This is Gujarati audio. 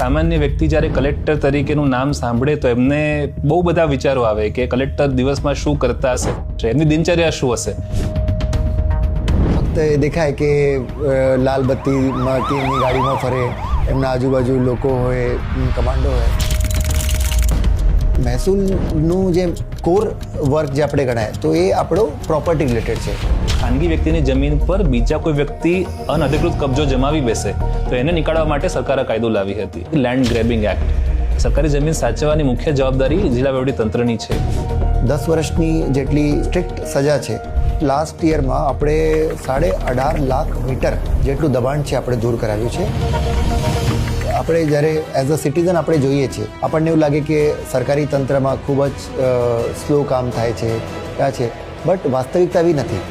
સામાન્ય વ્યક્તિ જ્યારે કલેક્ટર તરીકેનું નામ સાંભળે તો એમને બહુ બધા વિચારો આવે કે કલેક્ટર દિવસમાં શું કરતા હશે? એમની દિનચર્યા શું હશે? ફક્ત એ દેખાય કે લાલ બત્તીમાં એમની ગાડીમાં ફરે, એમના આજુબાજુ લોકો હોય કમાન્ડો હોય. મહેસૂલનું જે કોર વર્ક જે આપણે ગણાય, તો એ આપણો પ્રોપર્ટી રિલેટેડ છે. ખાનગી વ્યક્તિની જમીન પર બીજા કોઈ વ્યક્તિ અનધિકૃત કબજો જમાવી બેસે, તો એને નીકાળવા માટે સરકારે કાયદો લાવી હતી. લેન્ડ ગ્રેબિંગ એક્ટ સરકારી જમીન સાચવવાની મુખ્ય જવાબદારી જિલ્લા વહીવટી તંત્રની છે. દસ વર્ષની જેટલી સ્ટ્રિક્ટ સજા છે. લાસ્ટ યરમાં આપણે સાડે અઢાર લાખ મીટર જેટલું દબાણ છે આપણે દૂર કરાવ્યું છે. આપણે જ્યારે એઝ અ સિટીઝન આપણે જોઈએ છીએ. આપણને એવું લાગે કે સરકારી તંત્રમાં ખૂબ જ સ્લો કામ થાય છે ક્યાં છે. બટ વાસ્તવિકતા એવી નથી.